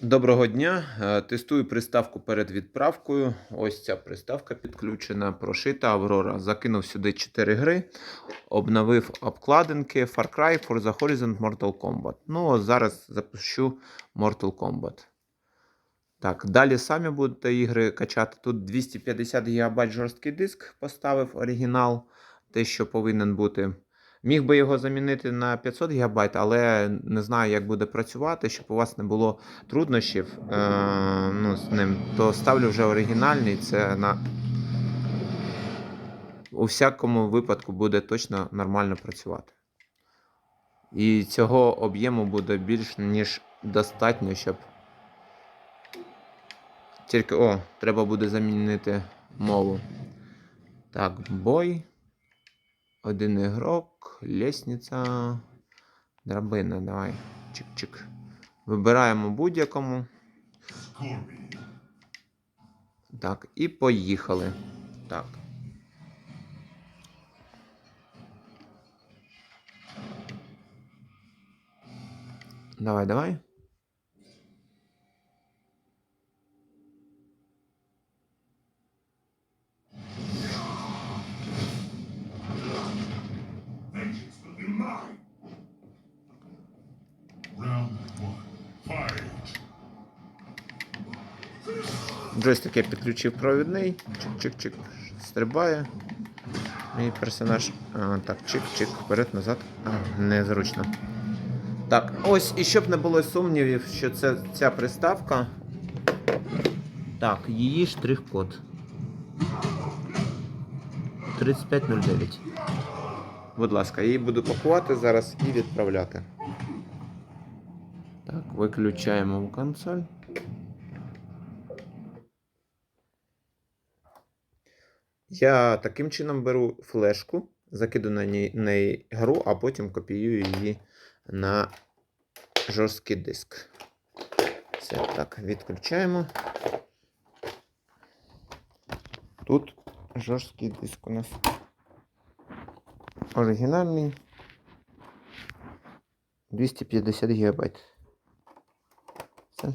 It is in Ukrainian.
Доброго дня. Е, Тестую приставку перед відправкою. Ось ця приставка підключена, прошита Aurora. Закинув сюди 4 гри, обновив обкладинки Far Cry, Forza Horizon, Mortal Kombat. Ну, а зараз запущу Mortal Kombat. Так, далі самі будете ігри качати. Тут 250 ГБ жорсткий диск поставив оригінал, те, що повинен бути. Міг би його замінити на 500 ГБ, але не знаю, як буде працювати, щоб у вас не було труднощів е, ну, з ним, то ставлю вже оригінальний. Це на у всякому випадку буде точно нормально працювати. І цього об'єму буде більш ніж достатньо, щоб. Тільки о, треба буде замінити мову. Так, бой. Один ігрок, лестниця, драбина. Давай. Чик-чик. Вибираємо будь-якому. Так, і поїхали. Так. Давай, давай. Джойстик я підключив провідний. Чик-чик-чик. Стрибає. Мій персонаж. А, так, чик-чик, вперед, назад. А, незручно. Так, ось, і щоб не було сумнівів, що це ця приставка. Так, її штрих-код. 3509. Будь ласка, її буду пакувати зараз і відправляти. Так, виключаємо консоль. Я таким чином беру флешку, закиду на неї гру, а потім копіюю її на жорсткий диск. Все, так, відключаємо. Тут жорсткий диск у нас. Оригінальний. 250 ГБ. Все.